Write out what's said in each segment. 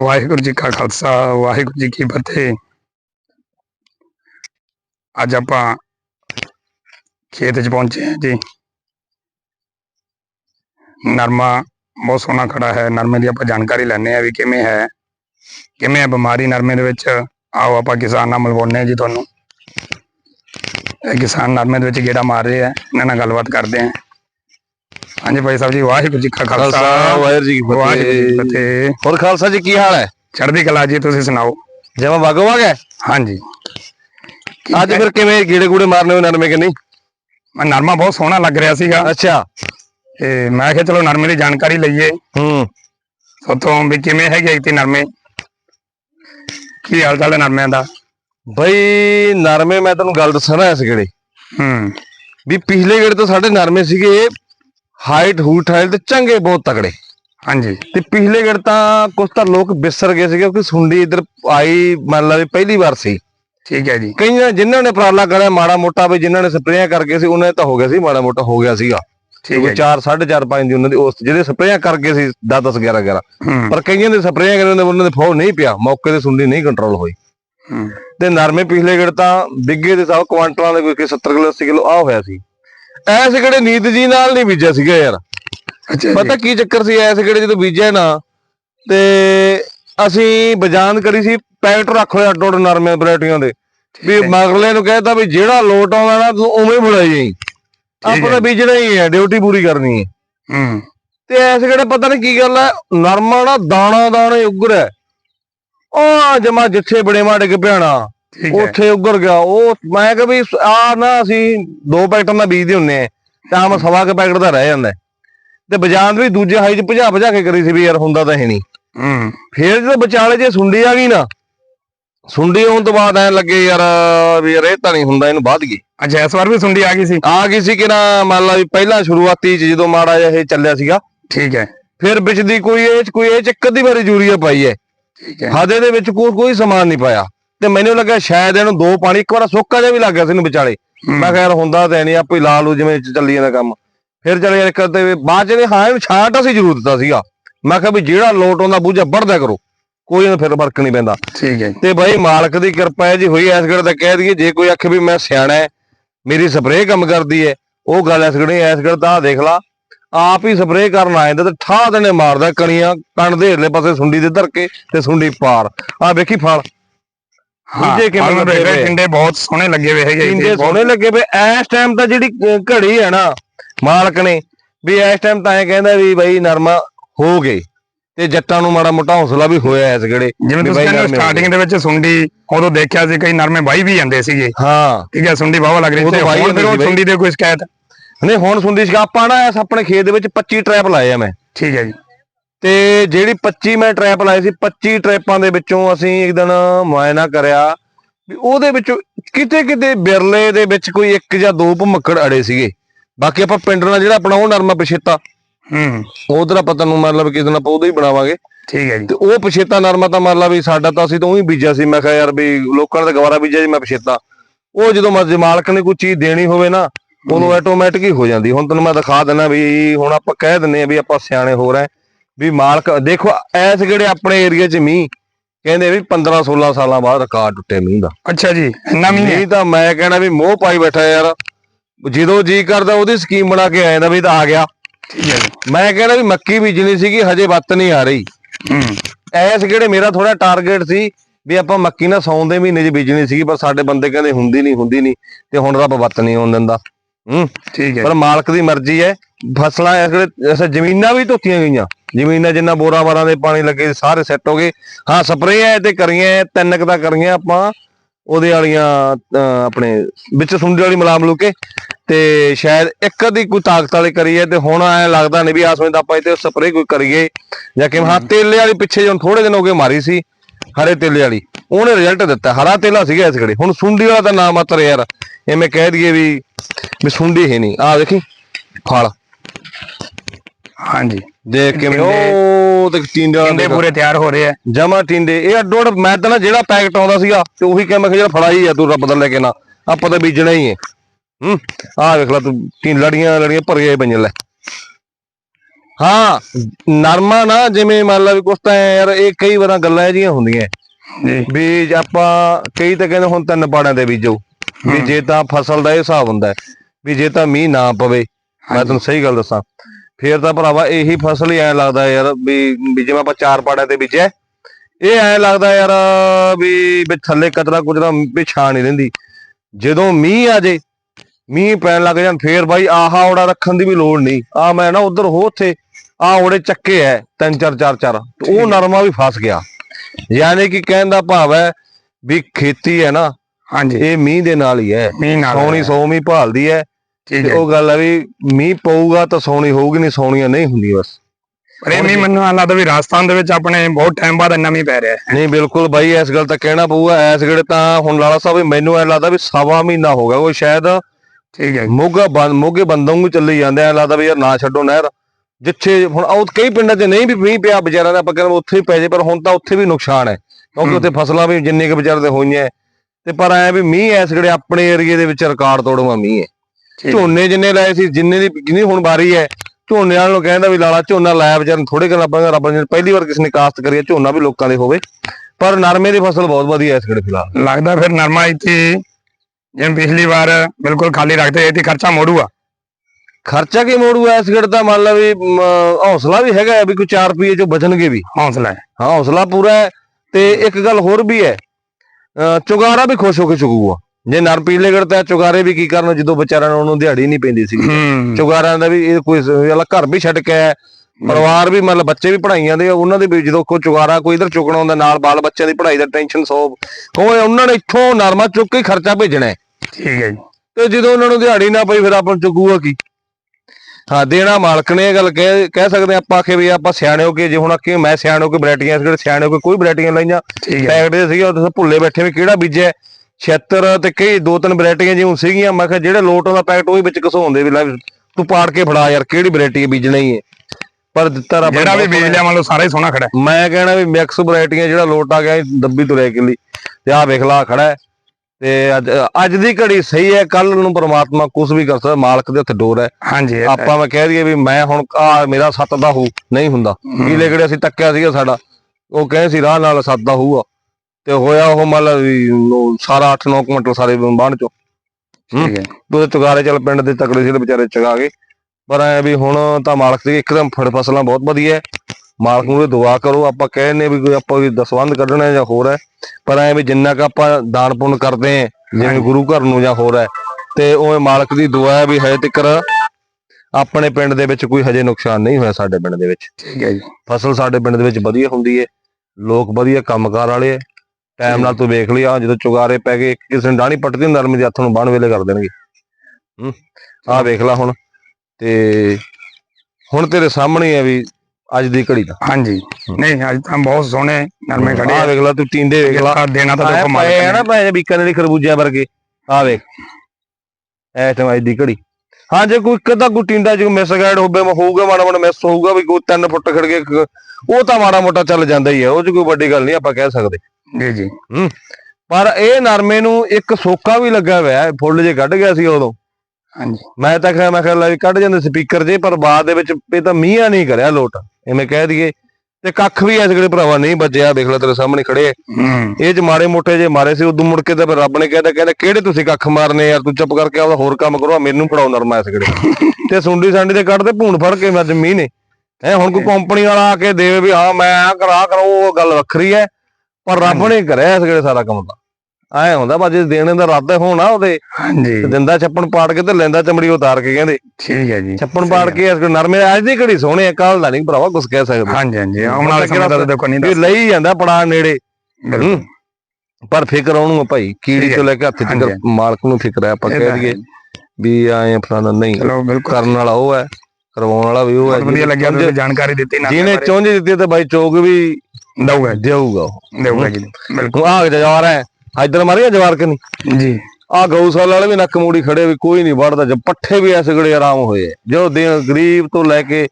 ਵਾਹਿਗੁਰੂ ਜੀ ਕਾ ਖਾਲਸਾ, ਵਾਹਿਗੁਰੂ ਜੀ ਕੀ ਫਤਿਹ। ਅੱਜ ਆਪਾਂ ਖੇਤ 'ਚ ਪਹੁੰਚੇ ਹਾਂ ਜੀ। ਨਰਮਾ ਬਹੁਤ ਸੋਹਣਾ ਖੜਾ ਹੈ। ਨਰਮੇ ਦੀ ਆਪਾਂ ਜਾਣਕਾਰੀ ਲੈਣੇ ਆ ਵੀ ਕਿਵੇਂ ਹੈ ਕਿਵੇਂ ਹੈ ਬਿਮਾਰੀ ਨਰਮੇ ਦੇ ਵਿੱਚ। ਆਓ ਆਪਾਂ ਕਿਸਾਨ ਨਾਲ ਮਿਲਵਾਉਂਦੇ ਹਾਂ ਜੀ ਤੁਹਾਨੂੰ। ਇਹ ਕਿਸਾਨ ਨਰਮੇ ਦੇ ਵਿੱਚ ਗੇੜਾ ਮਾਰ ਰਹੇ ਆ ਇਹਨਾਂ ਨਾਲ ਗੱਲਬਾਤ ਕਰਦੇ ਹਾਂ। ਹਾਂਜੀ ਭਾਈ ਸਾਹਿਬ ਜੀ ਵਾਹਿਗੁਰੂ ਜੀ ਕਾ ਖਾਲਸਾ। ਖਾਲਸਾ ਵਾਹਿਗੁਰੂ ਜੀ ਕੀ ਫਤਿਹ। ਹੋਰ ਖਾਲਸਾ ਜੀ ਕੀ ਹਾਲ ਹੈ? ਚੜ੍ਹਦੀ ਕਲਾ ਜੀ ਤੁਸੀਂ ਸੁਣਾਓ? ਜਮਾ ਬਾਗੋ ਬਾਗ ਹੈ? ਹਾਂਜੀ। ਅੱਜ ਫਿਰ ਕਿਵੇਂ ਗੀੜੇ ਗੂੜੇ ਮਾਰਨੇ ਹੋ ਨਰਮੇ ਕਿ ਨਹੀਂ? ਮੈਂ ਨਰਮਾ ਬਹੁਤ ਸੋਹਣਾ ਲੱਗ ਰਿਹਾ ਸੀਗਾ। ਅੱਛਾ। ਤੇ ਮੈਂ ਕਿਹਾ ਚਲੋ ਨਰਮੇ ਦੀ ਜਾਣਕਾਰੀ ਲਈਏ। ਹੂੰ। ਉਤੋਂ ਵੀ ਕਿਵੇਂ ਹੈਗੇ ਇਤੇ ਨਰਮੇ? ਕੀ ਹਾਲ ਚਾਲ ਹੈ ਨਰਮਿਆਂ ਦਾ? ਬਈ ਨਰਮੇ ਮੈਂ ਤੈਨੂੰ ਗੱਲ ਦੱਸਣਾ ਇਸ ਗੇੜੇ ਹੂੰ। ਵੀ ਪਿਛਲੇ ਗੇੜੇ ਤੋਂ ਸਾਡੇ ਨਰਮੇ ਸੀਗੇ। ਹਾਈਟ ਹੂਟ ਹਾਈਟ ਤੇ ਚੰਗੇ ਬਹੁਤ ਤਕੜੇ। ਹਾਂਜੀ। ਤੇ ਪਿਛਲੇ ਗੇੜ ਤਾਂ ਕੁਝ ਤਾਂ ਲੋਕ ਵਿਸਰ ਗਏ ਸੀਗੇ ਕਿਉਂਕਿ ਸੁੰਡੀ ਇੱਧਰ ਆਈ ਮੰਨ ਲਾ ਵੀ ਪਹਿਲੀ ਵਾਰ ਸੀ। ਠੀਕ ਹੈ ਜੀ। ਕਈਆਂ ਜਿਨ੍ਹਾਂ ਨੇ ਉਪਰਾਲਾ ਕਰਿਆ ਮਾੜਾ ਮੋਟਾ ਵੀ ਜਿਨ੍ਹਾਂ ਨੇ ਸਪਰੇਆਂ ਕਰਕੇ ਸੀ ਉਹਨਾਂ ਨੇ ਤਾਂ ਹੋ ਗਿਆ ਸੀ ਮਾੜਾ ਮੋਟਾ ਹੋ ਗਿਆ ਸੀਗਾ। ਠੀਕ ਹੈ ਕੋਈ 4 4.5 5 ਦੀ ਉਹਨਾਂ ਦੀ ਉਸ ਜਿਹੜੇ ਸਪਰੇਆਂ ਕਰ ਗਏ ਸੀ 10 10 11 11 ਹੂੰ। ਪਰ ਕਈਆਂ ਦੇ ਸਪਰੇਆਂ ਕਰਨ ਦੇ ਉਹਨਾਂ ਦੇ ਫੋ ਨਹੀਂ ਪਿਆ ਮੌਕੇ ਤੇ ਸੁੰਡੀ ਨਹੀਂ ਕੰਟਰੋਲ ਹੋਈ। ਹੂੰ। ਤੇ ਨਰਮੇ ਪਿਛਲੇ ਗੜ ਤਾਂ ਬਿੱਗੇ ਦੇ ਸਭ ਕੁਆਂਟਲਾਂ ਦੇ ਕੋਈ 70 ਕਿਲੋ 80 ਕਿਲੋ ਆ ਹੋਇਆ ਸੀ। ਐਸ ਕਿਹੜੇ ਨੀਤ ਜੀ ਨਾਲ ਨਹੀਂ ਬੀਜਿਆ ਸੀਗਾ ਯਾਰ। ਅੱਛਾ ਪਤਾ ਕੀ ਚੱਕਰ ਸੀ ਐਸ ਕਿਹੜੇ ਜਦੋਂ ਬੀਜਿਆ ਨਾ ਤੇ ਅਸੀਂ ਬਜਾਨ ਕਰੀ ਸੀ ਪੈਕਟ ਰੱਖ ਲਿਆ ਅੱਡੋ ਅੱਡ ਨਰਮੇ ਵੈਰਾਈਟੀਆਂ ਦੇ। ਵੀ ਮਗਰਲੇ ਨੂੰ ਕਹਿਤਾ ਵੀ ਜਿਹੜਾ ਲੋਟ ਆਉਂਦਾ ਨਾ ਤੂੰ ਉਵੇਂ ਬੁਲਾਈ ਜਾਈ। ਆਪਾਂ ਤਾਂ ਬੀਜਣਾ ਹੀ ਹੈ ਡਿਊਟੀ ਪੂਰੀ ਕਰਨੀ ਹੈ। ਹੂੰ। ਤੇ ਐਸ ਕਿਹੜੇ ਪਤਾ ਨਹੀਂ ਕੀ ਗੱਲ ਹੈ ਨਰਮਾ ਨਾ ਦਾਣਾ ਦਾਣੇ ਉੱਗਰ ਹੈ ਉਹ ਜਮਾ ਜਿੱਥੇ ਬੜੇ ਮਾੜੇ ਕੇ ਭਿਆਣਾ ਉੱਥੇ ਉੱਗਰ ਗਿਆ। ਉਹ ਮੈਂ ਕਿਹਾ ਵੀ ਆ ਨਾ ਅਸੀਂ ਦੋ ਪੈਕਟਾਂ ਦਾ ਬੀਜਦੇ ਹੁੰਨੇ ਆ। ਤੇ ਆਮ ਸਵਾ ਕੇ ਪੈਕਟ ਦਾ ਰਹਿ ਜਾਂਦਾ। ਤੇ ਬਜਾਨ ਵੀ ਦੂਜੇ ਹਾਈ ਚ ਭਜਾ ਭਜਾ ਕੇ ਕਰੀ ਸੀ ਵੀ ਯਾਰ ਹੁੰਦਾ ਤਾਂ ਹੈ ਨਹੀਂ ਹੂੰ। ਫੇਰ ਜਦੋਂ ਵਿਚਾਲੇ ਜੇ ਸੁੰਡੀ ਆ ਗਈ ਨਾ ਸੁੰਡੀ ਆਉਣ ਤੋਂ ਬਾਅਦ ਐ ਲੱਗੇ ਯਾਰ ਵੀ ਯਾਰ ਇਹ ਤਾਂ ਨਹੀਂ ਹੁੰਦਾ ਇਹਨੂੰ ਬਾਅਦ ਗਈ। ਅੱਛਾ ਇਸ ਵਾਰ ਵੀ ਸੁੰਡੀ ਆ ਗਈ ਸੀ? ਆ ਗਈ ਸੀ ਕਿ ਨਾ ਮੰਨ ਲਾ ਵੀ ਪਹਿਲਾਂ ਸ਼ੁਰੂਆਤੀ ਚ ਜਦੋਂ ਮਾੜਾ ਜਿਹਾ ਇਹ ਚੱਲਿਆ ਸੀਗਾ। ਠੀਕ ਹੈ। ਫਿਰ ਵਿੱਚ ਦੀ ਕੋਈ ਇਹ ਚ ਕੋਈ ਇਹ ਚ ਇੱਕ ਅੱਧੀ ਵਾਰੀ ਯੂਰੀਆ ਪਾਈ ਹੈ। ਠੀਕ ਹੈ। ਹਾਦੇ ਦੇ ਵਿੱਚ ਕੋਈ ਕੋਈ ਸਮਾਨ ਨਹੀਂ ਪਾਇਆ। ਤੇ ਮੈਨੂੰ ਲੱਗਾ ਸ਼ਾਇਦ ਇਹਨੂੰ ਦੋ ਪਾਣੀ ਇੱਕ ਵਾਰ ਸੁੱਕਾ ਜਿਹਾ ਵੀ ਲੱਗ ਗਿਆ ਸੀ ਇਹਨੂੰ ਵਿਚਾਲੇ। ਮੈਂ ਕਿਹਾ ਯਾਰ ਹੁੰਦਾ ਤਾਂ ਨਹੀਂ ਆਪੇ ਲਾ ਲੂ ਜਿਵੇਂ ਚੱਲੀ ਜਾਂਦਾ ਕੰਮ। ਫਿਰ ਚਲੇ ਯਾਰ ਕਰਦੇ ਬਾਅਦ ਚ ਇਹਨੇ ਹਾਂ ਇਹਨੂੰ ਛਾਂਟ ਅਸੀਂ ਜ਼ਰੂਰ ਦਿੱਤਾ ਸੀਗਾ। ਮੈਂ ਕਿਹਾ ਵੀ ਜਿਹੜਾ ਲੋਟ ਆਉਂਦਾ ਬੂਝਾ ਵੜਦਾ ਕਰੋ ਕੋਈ ਇਹਨੂੰ ਫਿਰ ਫ਼ਰਕ ਨਹੀਂ ਪੈਂਦਾ। ਠੀਕ ਹੈ ਤੇ ਬਾਈ ਮਾਲਕ ਦੀ ਕਿਰਪਾ ਹੈ ਜੀ ਹੋਈ ਐਸ ਗੜ ਦਾ ਕਹਿ ਦਈਏ ਜੇ ਕੋਈ ਆਖੇ ਵੀ ਮੈਂ ਸਿਆਣਾ ਹੈ ਮੇਰੀ ਸਪਰੇਅ ਕੰਮ ਕਰਦੀ ਹੈ ਉਹ ਗੱਲ ਐਸ ਗੜੇ ਐਸ ਗੜ ਦਾ ਦੇਖ ਲਾ ਆਪ ਹੀ ਸਪਰੇਅ ਕਰਨ ਆ ਜਾਂਦਾ ਤੇ ਠਾਹ ਦੇਣੇ ਮਾਰਦਾ ਕਣੀਆਂ ਕਣ ਦੇ ਹੇਠਲੇ ਪਾਸੇ ਸੁੰਡੀ ਦੇ ਧਰ ਕੇ ਤੇ ਸੁੰਡੀ ਪਾਰ। ਆ ਵੇਖੀ ਫਲ। ਹਾਂ ਦੂਜੇ ਕਿਵੇਂ ਫਲ ਲੱਗੇ ਦੇਖ ਰਹੇ, ਹੋਏ ਆ? ਟਿੰਡੇ ਬਹੁਤ ਸੋਹਣੇ ਲੱਗੇ ਹੋਏ ਹੈਗੇ ਟਿੰਡੇ ਜੀ, ਬਹੁਤ- ਸੋਹਣੇ ਲੱਗੇ ਪਏ ਐਸ ਟਾਈਮ ਤਾਂ ਜਿਹੜੀ ਅਹ, ਘੜੀ ਹੈ ਨਾ ਮਾਲਕ ਨੇ ਵੀ ਐਸ ਟਾਈਮ ਤਾਂ ਐ ਕਹਿੰਦਾ ਵੀ ਬਈ ਨਰਮਾ ਹੋ ਗਏ। ਤੇ ਜੱਟਾਂ ਨੂੰ ਮਾੜਾ ਮੋਟਾ ਹੌਸਲਾ ਵੀ ਹੋਇਆ ਇਸ ਗੜੇ ਜਿਵੇਂ ਤੁਸੀਂ ਕਹਿੰਦੇ ਸਟਾਰਟਿੰਗ ਦੇ ਵਿੱਚ ਸੁੰਡੀ ਉਦੋਂ ਦੇਖਿਆ ਸੀ ਕਈ ਨਰਮੇ ਵਾਈ ਵੀ ਜਾਂਦੇ ਸੀਗੇ। ਹਾਂ। ਠੀਕ ਹੈ ਸੁੰਡੀ ਵਾਵਾ ਲੱਗ ਰਹੀ ਸੀ ਹੁਣ ਫਿਰ ਉਹ। ਸੁੰਡੀ ਦੇ ਕੋਈ ਸ਼ਿਕਾਇਤ? ਨਹੀਂ ਹੁਣ ਸੁੰਦੀ ਸੀ ਆਪਾਂ ਨਾ ਇਸ ਆਪਣੇ ਖੇਤ ਦੇ ਵਿੱਚ 25 ਟ੍ਰੈਪ ਲਾਏ ਆ ਮੈਂ। ਠੀਕ ਹੈ ਜੀ। ਤੇ ਜਿਹੜੀ 25 ਮੈਂ ਟ੍ਰੈਪ ਲਾਏ ਸੀ 25 ਟ੍ਰੈਪਾਂ ਦੇ ਵਿੱਚੋਂ ਅਸੀਂ ਇੱਕ ਦਿਨ ਮੁਆਇਨਾ ਕਰਿਆ ਵੀ ਉਹਦੇ ਵਿੱਚੋਂ ਕਿਤੇ ਕਿਤੇ ਬਿਰਲੇ ਦੇ ਵਿੱਚ ਕੋਈ ਇੱਕ ਜਾਂ ਦੋ ਭਮੱਕੜ ਅੜੇ ਸੀਗੇ। ਬਾਕੀ ਆਪਾਂ ਪਿੰਡ ਨਾਲ ਜਿਹੜਾ ਆਪਣਾ ਉਹ ਨਰਮਾ ਪਛੇਤਾ ਹੂੰ। ਉਧਰ ਆਪਾਂ ਤੈਨੂੰ ਮਤਲਬ ਕਿਸ ਦਿਨ ਆਪਾਂ ਉਹਦਾ ਹੀ ਬਣਾਵਾਂਗੇ। ਠੀਕ ਹੈ ਜੀ। ਤੇ ਉਹ ਪਛੇਤਾ ਨਰਮਾ ਤਾਂ ਮੰਨ ਲਾ ਵੀ ਸਾਡਾ ਤਾਂ ਅਸੀਂ ਤਾਂ ਉਹੀ ਬੀਜਿਆ ਸੀ ਮੈਂ ਕਿਹਾ ਯਾਰ ਵੀ ਲੋਕਾਂ ਨੇ ਤਾਂ ਗਵਾਰਾ ਬੀਜਿਆ ਜੀ ਮੈਂ ਪਛੇਤਾ। ਉਹ ਜਦੋਂ ਮਰਜ਼ੀ ਮਾਲਕ ਨੇ ਕੋਈ ਚੀਜ਼ ਦੇਣੀ ਹੋਵੇ ਨਾ ਉਹਨੂੰ ਆਟੋਮੈਟਿਕ ਹੀ ਹੋ ਜਾਂਦੀ। ਹੁਣ ਤੈਨੂੰ ਮੈਂ ਦਿਖਾ ਦਿੰਦਾ ਵੀ ਹੁਣ ਆਪਾਂ ਕਹਿ ਦਿੰਨੇ ਆ ਵੀ ਆਪਾਂ ਸਿਆਣੇ ਹੋ ਰਹੇ ਵੀ ਮਾਲਕ ਦੇਖੋ ਐਸ ਜਿਹੜੇ ਆਪਣੇ ਏਰੀਆ 'ਚ ਮੀਂਹ ਕਹਿੰਦੇ ਵੀ 15 16 ਸਾਲਾਂ ਬਾਅਦ ਰਿਕਾਰਡ ਟੁੱਟੇ ਮੀਂਹ ਦਾ। ਅੱਛਾ ਜੀ ਇੰਨਾ ਮੀਂਹ ਨਹੀਂ ਤਾਂ ਮੈਂ ਕਹਿਣਾ ਵੀ ਮੋਹ ਪਾਈ ਬੈਠਾ ਯਾਰ। ਜਦੋਂ ਜੀ ਕਰਦਾ ਉਹਦੀ ਸਕੀਮ ਬਣਾ ਕੇ ਆਇਆ ਵੀ ਤਾਂ ਆ ਗਿਆ। ਠੀਕ ਹੈ ਮੈਂ ਕਹਿਣਾ ਵੀ ਮੱਕੀ ਬੀਜਣੀ ਸੀਗੀ ਹਜੇ ਵੱਤ ਨਹੀਂ ਆ ਰਹੀ। ਐਸ ਕਿਹੜੇ ਮੇਰਾ ਥੋੜਾ ਟਾਰਗੇਟ ਸੀ ਵੀ ਆਪਾਂ ਮੱਕੀ ਨਾ ਸੌਣ ਦੇ ਮਹੀਨੇ 'ਚ ਬੀਜਣੀ ਸੀਗੀ ਪਰ ਸਾਡੇ ਬੰਦੇ ਕਹਿੰਦੇ ਹੁੰਦੀ ਨਹੀਂ ਹੁੰਦੀ ਨਹੀਂ ਤੇ ਹੁਣ ਰੱਬ ਵੱਤ ਨਹੀਂ ਆਉਣ ਦਿੰਦਾ। ਹੂੰ। ਠੀਕ ਹੈ ਪਰ ਮਾਲਕ ਦੀ ਮਰਜ਼ੀ ਹੈ। ਫਸਲਾਂ ਐਸ ਕਿਹੜੇ ਐਸੇ ਜ਼ਮੀਨਾਂ ਵੀ ਧੋਤੀਆਂ ਗਈਆਂ। ਜ਼ਮੀਨਾਂ ਜਿੰਨਾ ਬੋਰਾ ਬਾਰਾਂ ਦੇ ਪਾਣੀ ਲੱਗੇ ਸਾਰੇ ਸੈੱਟ ਹੋ ਗਏ। ਹਾਂ ਸਪਰੇਆਂ ਤੇ ਕਰੀਆਂ ਤਿੰਨ ਕੁ ਤਾਂ ਕਰੀਆਂ ਆਪਾਂ। ਉਹਦੇ ਵਾਲੀਆਂ ਆਪਣੇ ਵਿੱਚ ਸੁੰਡੀ ਵਾਲੀ ਮਲਾਮ ਲੂ ਕੇ ਤੇ ਸ਼ਾਇਦ ਇੱਕ ਅੱਧੀ ਕੋਈ ਤਾਕਤ ਵਾਲੀ ਕਰੀਏ ਤੇ ਹੁਣ ਐ ਲੱਗਦਾ ਨਹੀਂ ਵੀ ਆਸ ਵਿੱਚ ਆਪਾਂ ਇੱਥੇ ਸਪਰੇਅ ਕੋਈ ਕਰੀਏ। ਜਾਂ ਕਿ ਹਾਂ ਤੇਲੇ ਵਾਲੀ ਪਿੱਛੇ ਜਦੋਂ ਥੋੜੇ ਦਿਨ ਹੋ ਗਏ ਮਾਰੀ ਸੀ ਹਰੇ ਤੇਲੇ ਵਾਲੀ। ਉਹਨੇ ਰਿਜ਼ਲਟ ਦਿੱਤਾ। ਹਰਾ ਤੇਲਾ ਸੀਗਾ ਇਸ ਘੜੇ ਹੁਣ ਸੁੰਡੀ ਵਾਲਾ ਤਾਂ ਨਾ ਮਾਤਰ ਯਾਰ। ਐਵੇਂ ਕਹਿ ਦਈਏ ਵੀ ਵੀ ਸੁੰਡੀ ਹੈ ਨਹੀਂ। ਆ ਦੇਖੀ ਫਲ। ਹਾਂਜੀ। ਦੇਖ ਟਿੰਡੇ- ਉਹ ਤੇ ਟਿੰਡੇ ਟਿੰਡੇ। ਪੂਰੇ ਤਿਆਰ ਹੋ ਰਹੇ ਆ। ਜਮਾ ਟਿੰਡੇ। ਇਹ ਅੱਡੋ ਅੱਡ ਮੈਂ ਤਾਂ ਨਾ ਜਿਹੜਾ ਪੈਕਟ ਆਉਂਦਾ ਸੀਗਾ ਤੇ ਉਹੀ ਕਿਹਾ ਮੈਂ ਜਿਹੜਾ ਫੜਾਈ ਆ ਤੂੰ ਰੱਬ ਦਾ ਲੈ ਕੇ ਨਾ ਆਪਾਂ ਤਾਂ ਬੀਜਣਾ ਹੀ ਹੈ ਹੂੰ ਆਹ ਵੇਖ ਲੈ ਤੂੰ ਟਿੰ ਲੜੀਆਂ ਲੜੀਆਂ ਭਰ ਗਏ ਪਈਆਂ ਲੈ। ਹਾਂ ਨਰਮਾ ਨਾ ਜਿਵੇਂ ਮੰਨ ਲਾ ਵੀ ਕੁਛ ਤਾਂ ਯਾਰ ਇਹ ਕਈ ਵਾਰਾਂ ਗੱਲਾਂ ਜੀਆਂ ਹੁੰਦੀਆਂ। ਜੀ। ਵੀ ਆਪਾਂ ਕਈ ਤਾਂ ਕਹਿੰਦੇ ਹੁਣ ਤਿੰਨ ਪਾੜਾਂ ਦੇ ਬੀਜੋ। ਵੀ। ਜੇ ਤਾਂ ਫਸਲ ਦਾ ਇਹ ਹਿਸਾਬ ਹੁੰਦਾ ਵੀ ਜੇ ਤਾਂ ਮੀਂਹ ਨਾ ਪਵੇ ਮੈਂ। ਤੁਹਾਨੂੰ ਸਹੀ ਗੱਲ ਦੱਸਾਂ। ਫੇਰ ਤਾਂ ਭਰਾਵਾ ਇਹੀ ਫਸਲ ਹੀ ਐ ਲੱਗਦਾ ਯਾਰ ਵੀ ਜਿਵੇਂ ਆਪਾਂ ਚਾਰ ਪਾੜਾਂ ਤੇ ਬੀਜਿਆ ਇਹ ਐ ਲੱਗਦਾ ਯਾਰ ਵੀ ਵੀ ਥੱਲੇ ਕਚਰਾ ਕੁਚਰਾ ਵੀ ਛਾਂ ਨਹੀਂ ਰਹਿੰਦੀ। ਜਦੋਂ ਮੀਂਹ ਆ ਜੇ ਮੀਂਹ ਪੈਣ ਲੱਗ ਜਾਣ ਫੇਰ ਬਾਈ ਆਹਾ ਔੜਾ ਰੱਖਣ ਦੀ ਵੀ ਲੋੜ ਨਹੀਂ। ਆ ਮੈਂ ਨਾ ਉਧਰ ਹੋ ਉੱਥੇ ਆ ਔੜੇ ਚੱਕੇ ਐ ਤਿੰਨ ਚਾਰ ਚਾਰ ਚਾਰ। ਉਹ ਨਰਮਾ ਵੀ ਫਸ ਗਿਆ। ਯਾਨੀ ਕਿ ਕਹਿਣ ਦਾ ਭਾਵ ਹੈ ਵੀ ਖੇਤੀ ਹੈ ਨਾ ਹਾਂਜੀ। ਇਹ ਮੀਂਹ ਦੇ ਨਾਲ ਹੀ ਹੈ। ਮੀਂਹ ਨਾਲ ਸੌਣੀ। ਸੌਵੀਂ ਭਾਲਦੀ ਹੈ ਤੇ ਉਹ ਗੱਲ ਹੈ ਵੀ ਮੀਂਹ ਪਊਗਾ ਤਾਂ ਸੌਣੀ ਹੋਊਗੀ ਨਹੀਂ ਸੌਣੀਆਂ ਨਹੀਂ ਹੁੰਦੀ ਬਸ। ਪਰ ਇਹ ਮੀਂਹ ਮੈਨੂੰ ਲੱਗਦਾ ਵੀ ਰਾਜਸਥਾਨ ਦੇ ਵਿੱਚ ਆਪਣੇ ਬਹੁਤ ਟਾਈਮ ਬਾਅਦ ਇੰਨਾ ਮੀਂਹ ਪੈ ਰਿਹਾ ਹੈ। ਨਹੀਂ ਬਿਲਕੁਲ ਬਾਈ ਇਸ ਗੱਲ ਤਾਂ ਕਹਿਣਾ ਪਊਗਾ। ਐਸ ਗੜੇ ਤਾਂ ਹੁਣ ਲਾਲਾ ਸਾਹਿਬ ਮੈਨੂੰ ਐ ਲੱਗਦਾ ਵੀ ਸਵਾ ਮਹੀਨਾ ਹੋ ਗਿਆ। ਉਹ ਸ਼ਾਇਦ ਠੀਕ ਹੈ। ਮੋਗਾ ਬੰਦ ਮੋਗੇ ਬੰਦੋਂ ਨੂੰ ਚੱਲੀ ਜਾਂਦੇ ਐ ਲੱਗਦਾ ਵੀ ਯਾਰ ਨਾ ਛੱਡੋ ਨਹਿਰ। ਜਿੱਥੇ ਹੁਣ ਉਹ ਕਈ ਪਿੰਡਾਂ 'ਚ ਨਹੀਂ ਵੀ ਮੀਂਹ ਪਿਆ ਵਿਚਾਰਿਆਂ ਦਾ ਆਪਾਂ ਕਹਿੰਦੇ ਉੱਥੇ ਹੀ ਪੈ ਜੇ ਪਰ ਹੁਣ ਤਾਂ ਉੱਥੇ ਵੀ ਨੁਕਸਾਨ ਹੈ। ਕਿਉਂਕਿ। ਉੱਥੇ ਫਸਲਾਂ ਵੀ ਜਿੰਨੇ ਕੁ ਵਿਚਾਰੇ ਦੇ ਹੋਈਆਂ। ਤੇ ਪਰ ਐ ਵੀ ਮੀਂਹ ਐਸ ਗੜੇ ਆਪਣੇ ਏਰੀਏ ਦੇ ਵਿੱਚ ਰਿਕਾਰਡ ਤੋੜਵਾ ਮੀਂਹ ਹੈ। ਝੋਨੇ ਜਿੰਨੇ ਲਾਏ ਸੀ ਜਿੰਨੇ ਦੀ ਜਿੰਨੀ ਹੁਣ ਵਾਰੀ ਹੈ ਝੋਨੇ ਵਾਲਿਆਂ ਨੂੰ ਕਹਿੰਦਾ ਵੀ ਲਾਲਾ ਝੋਨਾ ਲਾਇਆ ਵਿਚਾਰਨ ਥੋੜੇ ਗੱਲਾਂ ਆਪਾਂ ਰੱਬ ਨੇ ਪਹਿਲੀ ਵਾਰ ਕਿਸੇ ਨੇ ਕਾਸਤ ਕਰੀ ਝੋਨਾ ਵੀ ਲੋਕਾਂ ਦੇ ਹੋਵੇ। ਪਰ ਨਰਮੇ ਦੀ ਫਸਲ ਬਹੁਤ ਵਧੀਆ ਇਸ ਗੜੇ ਫਿਲਹਾਲ। ਲੱਗਦਾ ਫਿਰ ਨਰਮਾ ਇੱਥੇ ਜਿਵੇਂ ਪਿਛਲੀ ਵਾਰ ਬਿਲਕੁਲ ਖਾਲੀ ਰੱਖਦੇ ਤੇ ਖਰਚਾ ਮੋੜੂਗਾ। ਖਰਚਾ ਕੀ ਮੋੜੂ ਇਸ ਗੜ ਤਾਂ ਮੰਨ ਲਾ ਵੀ ਹੌਸਲਾ ਵੀ ਹੈਗਾ ਵੀ ਕੋਈ 4 ਰੁਪਏ ਚੋਂ ਬਚਣਗੇ ਵੀ। ਹੌਸਲਾ ਹੈ ਹਾਂ ਹੌਸਲਾ ਪੂਰਾ ਹੈ ਤੇ ਇੱਕ ਗੱਲ ਹੋਰ ਵੀ ਹੈ ਚੁਗਾਰਾ ਵੀ ਖੁਸ਼ ਹੋ ਕੇ ਚੁਗੂਗਾ। ਜੇ ਨਰ ਪੀਲੇ ਗੜ ਤਾਂ ਚੁਗਾਰੇ ਵੀ ਕੀ ਕਰਨ ਜਦੋਂ ਵਿਚਾਰਿਆਂ ਨੂੰ ਉਹਨੂੰ ਦਿਹਾੜੀ ਨਹੀਂ ਪੈਂਦੀ ਸੀ ਹੂੰ। ਚੁਗਾਰਿਆਂ ਦਾ ਵੀ ਇਹ ਕੋਈ ਵਾਲਾ ਘਰ ਵੀ ਛੱਡ ਕੇ ਆਇਆ। ਪਰਿਵਾਰ ਵੀ ਮਤਲਬ ਬੱਚੇ ਵੀ ਪੜਾਈਆਂ ਦੇ ਉਹਨਾਂ ਦੇ ਵੀ ਜਦੋਂ ਕੋਈ ਚੁਗਾਰਾ ਕੋਈ ਇਧਰ ਚੁਕਣਾ ਹੁੰਦਾ ਨਾਲ ਬਾਲ ਬੱਚਿਆਂ ਦੀ ਪੜ੍ਹਾਈ ਦਾ ਟੈਨਸ਼ਨ ਸੋ। ਉਹ ਉਹਨਾਂ ਨੇ ਇੱਥੋਂ ਨਰਮਾ ਚੁੱਕ ਕੇ ਖਰਚਾ ਭੇਜਣਾ। ਠੀਕ ਹੈ ਜੀ। ਤੇ ਜਦੋਂ ਉਹਨਾਂ ਨੂੰ ਦਿਹਾੜੀ ਨਾ ਪਈ ਫਿਰ ਆਪਾਂ ਨੂੰ ਚੁੱਕੂਗਾ ਕੀ? ਹਾਂ ਦੇਣਾ ਮਾਲਕ ਨੇ ਇਹ ਗੱਲ ਕਹਿ ਕਹਿ ਸਕਦੇ ਹਾਂ ਆਪਾਂ ਕਿ ਵੀ ਆਪਾਂ ਸਿਆਣੇ ਹੋ ਕੇ ਜੇ ਹੁਣ ਕਿ ਮੈਂ ਸਿਆਣੇ ਹੋ ਕੇ ਵੈਰਾਈਟੀਆਂ ਜਿਹੜੇ ਸਿਆਣੇ ਹੋ ਕੇ ਕੋਈ ਵੈਰਾਈਟੀਆਂ ਲਾਈਆਂ ਹੈ। ਪੈਕਟ ਦੇ ਸੀਗੇ ਉਹ ਭੁੱਲੇ ਬੈਠੇ ਵੀ ਕਿਹੜਾ ਬੀਜਿਆ 76 ਤੇ ਕਈ ਦੋ ਤਿੰਨ ਵੈਰਾਈਟੀਆਂ ਜਿਉਂ ਸੀਗੀਆਂ ਮੈਂ ਕਿਹਾ ਜਿਹੜੇ ਲੋਟ ਆਉਂਦਾ ਪੈਕਟ ਉਹ ਵੀ ਵਿੱਚ ਘਸੋਂਦੇ ਵੀ ਲੈ ਤੂੰ ਪਾੜ ਕੇ ਫੜਾ ਯਾਰ ਕਿਹੜੀ ਵੈਰਾਈਟੀ ਬੀਜਣਾ ਹੀ? ਹੈ ਪਰ ਦਿੱਤਾ ਰੱਬ ਜਿਹੜਾ ਵੀ ਬੀਜ ਲਿਆ ਮੰਨ ਲਓ ਸਾਰਾ ਹੀ ਸੋਹਣਾ ਖੜਾ ਹੈ। ਮੈਂ ਕਹਿਣਾ ਵੀ ਮਿਕਸ ਵੈਰਾਈਟੀਆਂ ਜਿਹੜਾ ਲੋਟ ਆ ਗਿਆ ਦੱਬੀ ਤੁਰਿਆ ਕਿੱਲੀ ਤੇ ਆਹ ਵੇਖ ਲਾ ਖੜਾ ਹੈ। ਤੇ ਅੱਜ ਅੱਜ ਦੀ ਘੜੀ ਸਹੀ ਹੈ ਕੱਲ ਨੂੰ ਪ੍ਰਮਾਤਮਾ ਕੁਝ ਵੀ ਕਰ ਸਕਦਾ ਮਾਲਕ ਦੇ ਹੱਥ ਡੋਰ ਹੈ। ਹਾਂਜੀ। ਆਪਾਂ ਮੈਂ ਕਹਿ ਦਈਏ ਵੀ ਮੈਂ ਹੁਣ ਆ ਮੇਰਾ ਸੱਤ ਦਾ ਹੋਊ ਨਹੀਂ ਹੁੰਦਾ। ਕੀਲੇ ਕਿਹੜੇ ਅਸੀਂ ਤੱਕਿਆ ਸੀਗਾ ਸਾਡਾ। ਉਹ ਕਹੇ ਸੀ ਰਾਹ ਨਾਲ ਸੱਤ ਦਾ ਹੋਊਗਾ ਤੇ ਹੋਇਆ ਉਹ ਉਹ ਸਾਰਾ 8-9 ਕੁਇੰਟਲ ਸਾਰੇ ਬਾਣ ਚੋਂ। ਠੀਕ ਹੈ। ਉਹਦੇ ਚੁਗਾਰੇ ਚੱਲ ਪਿੰਡ ਦੇ ਤਕੜੇ ਸੀ ਵਿਚਾਰੇ ਚਗਾ ਗਏ। ਪਰ ਐ ਵੀ ਹੁਣ ਤਾਂ ਮਾਲਕ ਦੀ ਇੱਕਦਮ ਫੜ ਫਸਲਾਂ ਬਹੁਤ ਵਧੀਆ ਹੈ। ਮਾਲਕ ਨੂੰ ਦੁਆ ਕਰੋ ਆਪਾਂ ਕਹਿੰਨੇ ਵੀ ਕੋਈ ਆਪਾਂ ਵੀ ਦਸਵੰਦ ਕੱਢਣਾ ਜਾਂ ਹੋਰ ਹੈ ਪਰ ਐ ਵੀ ਜਿੰਨਾ ਕ ਆਪਾਂ ਦਾਨ ਪੁੰਨ ਕਰਦੇ ਹਾਂ ਜਿਵੇਂ। ਗੁਰੂ ਘਰ ਨੂੰ ਜਾਂ ਹੋਰ ਹੈ ਤੇ ਉਹ ਮਾਲਕ ਦੀ ਦੁਆ ਹੈ ਵੀ ਹਜੇ ਤੱਕ ਆਪਣੇ ਪਿੰਡ ਦੇ ਵਿੱਚ ਕੋਈ ਹਜੇ ਨੁਕਸਾਨ ਨਹੀਂ ਹੋਇਆ ਸਾਡੇ ਪਿੰਡ ਦੇ ਵਿੱਚ ਠੀਕ ਹੈ ਜੀ ਫਸਲ ਸਾਡੇ ਪਿੰਡ ਦੇ ਵਿੱਚ ਵਧੀਆ ਹੁੰਦੀ ਹੈ ਲੋਕ ਵਧੀਆ ਕੰਮਕਾਰ ਵਾਲੇ ਹੈ ਟਾਈਮ ਨਾਲ ਤੂੰ ਵੇਖ ਲਿਆ ਜਦੋਂ ਚੁਗਾਰੇ ਪੈ ਗਏ ਕਿਸੇ ਨੇ ਡਾਣੀ ਪੱਟਦੀ ਨਰਮੇ ਦੇ ਹੱਥ ਨੂੰ ਬਾਣ ਵੇਲੇ ਕਰ ਦੇਣਗੇ ਹੂੰ ਆਹ ਵੇਖ ਲੈ ਹੁਣ ਤੇ ਹੁਣ ਤੇਰੇ ਸਾਹਮਣੇ ਹੈ ਵੀ ਅੱਜ ਦੀ ਘੜੀ ਦਾ। ਹਾਂਜੀ। ਨਹੀਂ ਅੱਜ ਤਾਂ ਬਹੁਤ ਸੋਹਣੇ ਨਰਮੇ ਖੜੇ ਆ। ਵੇਖ ਲੈ ਤੂੰ ਟੀਂਡੇ ਵੇਖ ਲੈ। ਦੇਣਾ ਤਾਂ ਦੇਖੋ ਪਏ ਆ ਮਾਲਕ ਨਾ ਭਾਵੇਂ ਬੀਕਾਨੇਰੀ ਖਰਬੂਜਿਆਂ ਵਰਗੇ। ਆਹ ਵੇਖ। ਐ ਤਾਂ ਅੱਜ ਦੀ ਘੜੀ। ਹਾਂ ਜੇ ਕੋਈ ਇੱਕ ਅੱਧਾ ਕੋਈ ਟਿੰਡਾ ਜੋ ਮਿਸ ਗਾਈਡ ਹੋਵੇ ਹੋਊਗਾ ਮਾੜਾ ਮਾੜਾ ਮਿਸ ਹੋਊਗਾ ਵੀ ਕੋਈ 3 ਫੁੱਟ ਖੜ ਕੇ ਉਹ ਤਾਂ ਮਾੜਾ ਮੋਟਾ ਚੱਲ ਜਾਂਦਾ ਹੀ ਹੈ ਉਹ ਚ ਕੋਈ ਵੱਡੀ ਗੱਲ ਨਹੀਂ ਆਪਾਂ ਕਹਿ ਸਕਦੇ। ਜੀ ਜੀ। ਪਰ ਇਹ ਨਰਮੇ ਨੂੰ ਇੱਕ ਸੋਕਾ ਵੀ ਲੱਗਾ ਹੋਇਆ ਫੁੱਲ ਜੇ ਕੱਢ ਗਿਆ ਸੀ ਉਦੋਂ। ਹਾਂਜੀ। ਮੈਂ ਤਾਂ ਕਿਹਾ ਮੈਂ ਕਿਹਾ ਲੈ ਕੱਢ ਜਾਂਦੇ ਸਪੀਕਰ ਜੇ ਪਰ ਬਾਅਦ ਦੇ ਵਿੱਚ ਇਹ ਤਾਂ ਮੀਂਹਾਂ ਨਹੀਂ ਕਰਿਆ ਲੋਟ। ਐਵੇਂ ਕਹਿ ਦਈਏ। ਤੇ ਕੱਖ ਵੀ ਇਸ ਗੜੇ ਭਰਾਵਾ ਨਹੀਂ ਬਚਿਆ ਦੇਖ ਲੈ ਤੇਰੇ ਸਾਹਮਣੇ ਖੜੇ ਇਹ ਚ ਮਾੜੇ ਮੋਟੇ ਜੇ ਮਾਰੇ ਸੀ ਉਦੋਂ ਮੁੜ ਕੇ ਤਾਂ ਰੱਬ ਨੇ ਕਹਿਤਾ ਕਹਿੰਦਾ ਕਿਹੜੇ ਤੁਸੀਂ ਕੱਖ ਮਾਰਨੇ ਯਾਰ ਤੂੰ ਚੁੱਪ ਕਰਕੇ ਆਪਦਾ ਹੋਰ ਕੰਮ ਕਰੋ ਮੈਨੂੰ ਫੜਾਓ ਨਰਮਾ ਇਸ ਗੜੇ ਤੇ ਸੁੰਡੀ ਸਾਂਡੀ ਦੇ ਕੱਢਦੇ ਭੂਣ ਫੜ ਕੇ ਮੈਂ ਜ਼ਮੀਨ ਨੇ। ਐ ਹੁਣ ਕੋਈ ਕੰਪਨੀ ਵਾਲਾ ਆ ਕੇ ਦੇਵੇ ਵੀ ਹਾਂ ਮੈਂ ਆ ਕਰਾ ਕਰਾਂ ਉਹ ਗੱਲ ਵੱਖਰੀ ਹੈ ਪਰ ਰੱਬ ਨੇ ਕਰਿਆ ਇਸ ਗੜੇ ਸਾਰਾ ਕੰਮ ਦਾ ਐ ਹੁੰਦਾ ਬਾਜੇ ਦੇਣੇ ਦਾ ਇਰਾਦਾ ਹੋਣਾ ਉਹਦੇ ਹਾਂਜੀ। ਤੇ ਦਿੰਦਾ ਛੱਪਣ ਪਾੜ ਕੇ ਤੇ ਲੈਂਦਾ ਚਮੜੀ ਉਤਾਰ ਕੇ ਕਹਿੰਦੇ। ਠੀਕ ਹੈ ਜੀ ਛੱਪਣ ਪਾੜ ਕੇ ਇਸ ਨਰਮੇ ਅੱਜ ਦੀ ਘੜੀ ਸੋਹਣੇ ਆ ਕੱਲ ਦਾ ਨਹੀਂ ਭਰਾਵਾ ਕੁਛ ਕਹਿ ਸਕਦੇ। ਹਾਂਜੀ ਹਾਂਜੀ ਆਉਣ ਵਾਲੇ ਸਮੇਂ ਦਾ ਦੇਖੋ ਨਹੀਂ ਲਈ ਜਾਂਦਾ ਪੜਾ ਨੇੜੇ। ਪਰ ਫਿਕਰ ਉਹਨੂੰ ਆ ਭਾਈ ਕੀੜੀ। ਤੋਂ ਲੈ ਕੇ ਹੱਥ ਤੱਕ ਮਾਲਕ ਨੂੰ ਫਿਕਰ ਹੈ ਆਪਾਂ ਕਹਿ ਦਈਏ ਜੀ। ਵੀ ਆਏ ਫਲਾਣਾ ਨਹੀਂ ਬਿਲਕੁਲ। ਕਰਨ ਵਾਲਾ ਉਹ ਹੈ ਕਰਵਾਉਣ ਵਾਲਾ ਵੀ ਉਹ ਹੈ ਵਧੀਆ ਲੱਗਿਆ ਤੁਸੀਂ ਜਾਣਕਾਰੀ ਦਿੱਤੀ ਨਾ ਜਿਹਨੇ ਚੁੰਝ ਦਿੱਤੀ ਤੇ ਬਾਈ ਚੋਗ ਵੀ ਦਊਗਾ ਜੀ, ਦੇਊਗਾ ਉਹ। ਦੇਊਗਾ ਜੀ ਬਿਲਕੁਲ। ਹੁਣ ਆ ਜਵਾਰ ਹੈ। ਇਧਰ ਮਾਰਿਆ ਜਵਾਰ ਕਿ ਨਹੀਂ ਜੀ। ਆ ਗਊਸ਼ਾਲਾ ਵਾਲੇ ਵੀ ਨੱਕ ਮੂੜੀ ਖੜੇ ਵੀ ਕੋਈ ਨਹੀਂ ਵੜਦਾ ਜ ਪੱਠੇ ਵੀ ਐਸੇ ਗੜੇ ਆਰਾਮ ਹੋਏ ਆ। ਜੋ ਦੇ ਗਰੀਬ ਤੋਂ ਲੈ ਕੇ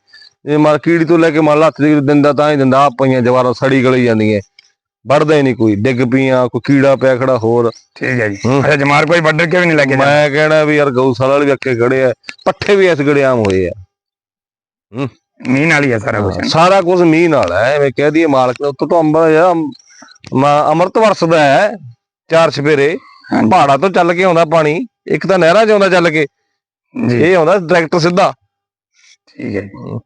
ਇਹ ਮਰ ਕੀੜੀ ਤੋਂ ਲੈ ਕੇ ਮੰਨ ਲਾ ਹੱਥ ਦੀ ਦਿੰਦਾ ਤਾਂ ਹੀ ਦਿੰਦਾ ਆ ਪਈਆਂ ਜਵਾਰਾਂ ਸੜੀ ਗਲੀ ਜਾਂਦੀਆਂ। ਵੜਦਾ ਹੀ ਨਹੀਂ ਕੋਈ ਡਿੱਗ ਪਈਆਂ ਕੋਈ ਕੀੜਾ ਪਿਆ ਖੜਾ ਹੋਰ। ਠੀਕ ਹੈ ਜੀ। ਅੱਛਾ ਜਮਾਰ ਕੋਈ ਵੱਢ ਕੇ ਵੀ ਨਹੀਂ ਲੈ ਕੇ ਜਾਣਾ ਮੈਂ ਕਹਿਣਾ ਵੀ ਯਾਰ ਗਊਸ਼ਾਲਾ ਵਾਲੇ ਵੀ ਅੱਕੇ ਖੜੇ ਆ ਪੱਠੇ ਵੀ ਐਸ ਗੜੇ ਆਮ ਹੋਏ ਆ। ਮੀਂਹ ਨਾਲ ਹੀ ਹੈ ਸਾਰਾ ਕੁਝ ਸਾਰਾ ਕੁਝ ਮੀਂਹ ਨਾਲ ਹੈ ਐਵੇਂ ਕਹਿ ਦਈਏ ਮਾਲਕ ਉੱਤੋਂ ਤੋਂ ਅੰਬਰ ਮ- ਅੰਮ੍ਰਿਤ ਵਰਸਦਾ ਹੈ। ਚਾਰ ਸਪੇਰੇ ਹਾਂਜੀ। ਪਹਾੜਾਂ ਤੋਂ ਚੱਲ ਕੇ ਆਉਂਦਾ ਪਾਣੀ ਇੱਕ ਤਾਂ ਨਹਿਰਾਂ 'ਚ ਆਉਂਦਾ ਚੱਲ ਕੇ ਜੀ। ਇਹ ਆਉਂਦਾ ਡਾਇਰੈਕਟ ਸਿੱਧਾ। ਠੀਕ ਹੈ ਜੀ।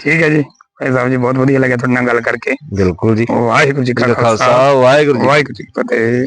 ਠੀਕ ਹੈ ਜੀ। ਭਾਈ ਸਾਹਿਬ ਜੀ ਬਹੁਤ ਵਧੀਆ ਲੱਗਿਆ ਤੁਹਾਡੇ ਨਾਲ ਗੱਲ ਕਰਕੇ। ਬਿਲਕੁਲ ਜੀ। ਵਾਹਿਗੁਰੂ ਜੀ ਕਾ ਖਾਲਸਾ। ਵਾਹਿਗੁਰੂ ਜੀ ਵਾਹਿਗੁਰੂ ਜੀ ਕੀ ਫਤਿਹ।